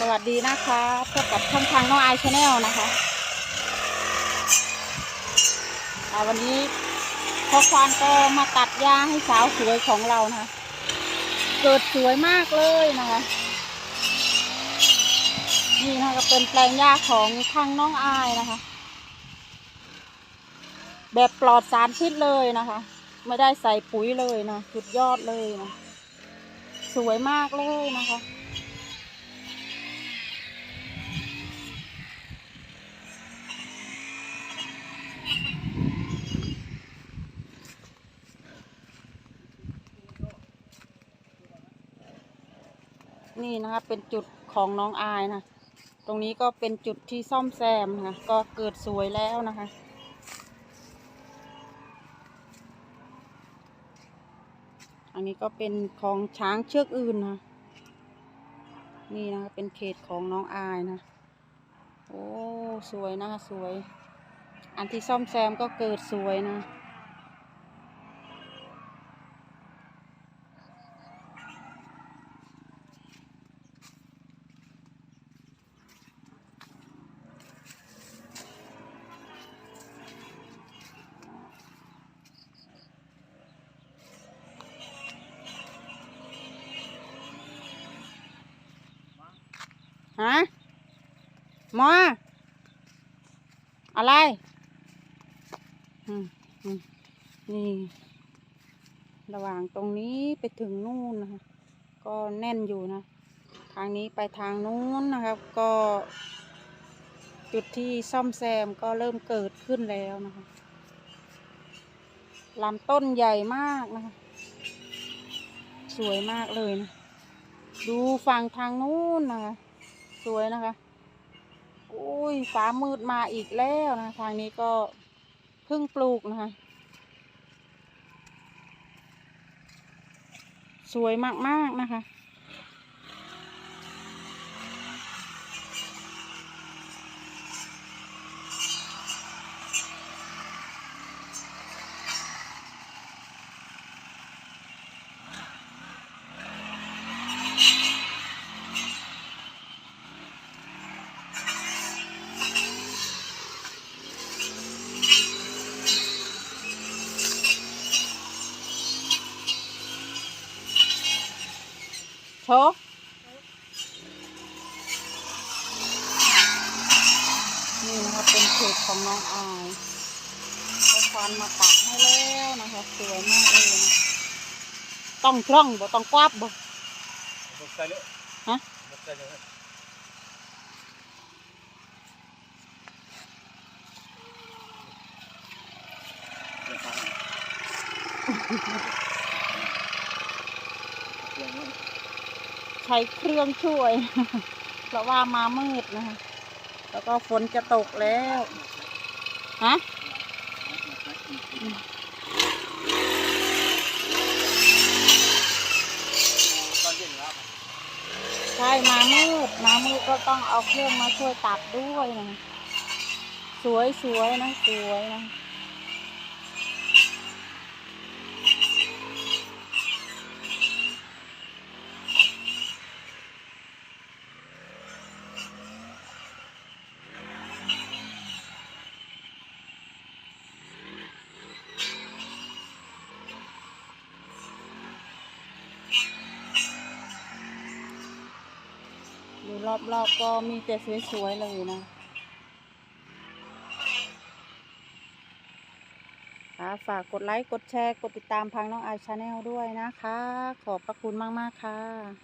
สวัสดีนะคะพบกับช่องทางน้องไอชาแนลนะคะวันนี้พ่อควานก็มาตัดหญ้าให้สาวสวยของเรานะคะเกิดสวยมากเลยนะคะนี่นะคะก็เป็นแปลงหญ้าของทางน้องอายนะคะ แบบปลอดสารพิษเลยนะคะ ไม่ได้ใส่ปุ๋ยเลยนะสุดยอดเลยนะสวยมากเลยนะคะ นี่นะคะเป็นจุดของน้องอายนะ ตรงนี้ก็เป็นจุดที่ซ่อมแซมนะก็เกิดสวยแล้วนะคะ อันนี้ก็เป็นของช้างเชือกอื่นนะนี่นะคะเป็นเขตของน้องอายนะ โอ้ สวยนะคะสวย อันที่ซ่อมแซมก็เกิดสวยนะ ฮะมออะไรนี่ระหว่างตรงนี้ไปถึงนู่นนะคะก็แน่นอยู่นะ ทางนี้ไปทางนู้นนะครับ ก็ จุดที่ซ่อมแซมก็เริ่มเกิดขึ้นแล้วนะคะลำต้นใหญ่มากนะคะ สวยมากเลยนะ ดูฝั่งทางนู้นนะคะ สวยนะคะ อุ้ยฟ้ามืดมาอีกแล้วนะ ทางนี้ก็เพิ่งปลูกนะคะ สวยมากๆนะคะ โชว์นี่นะคะเป็นเขตของน้องอายเขาควันมาตัดให้แล้วนะคะสวยมากเลยนะต้องคล่องบ่ต้องกวาบบ่ Buksannya. Hah? Buksannya. ใช้เครื่องช่วย เพราะว่ามามืดนะคะ แล้วก็ฝนจะตกแล้ว ฮะใช่มามืดมามืดก็ต้องเอาเครื่องมาช่วยตัดด้วยนะสวยสวยนะสวยนะ รอบๆก็มีแต่สวยๆเลยนะค่ะฝากกดไลค์ กดแชร์ กดติดตามพังน้องไอชาแนลด้วยนะคะ ขอบพระคุณมาก ๆ ค่ะ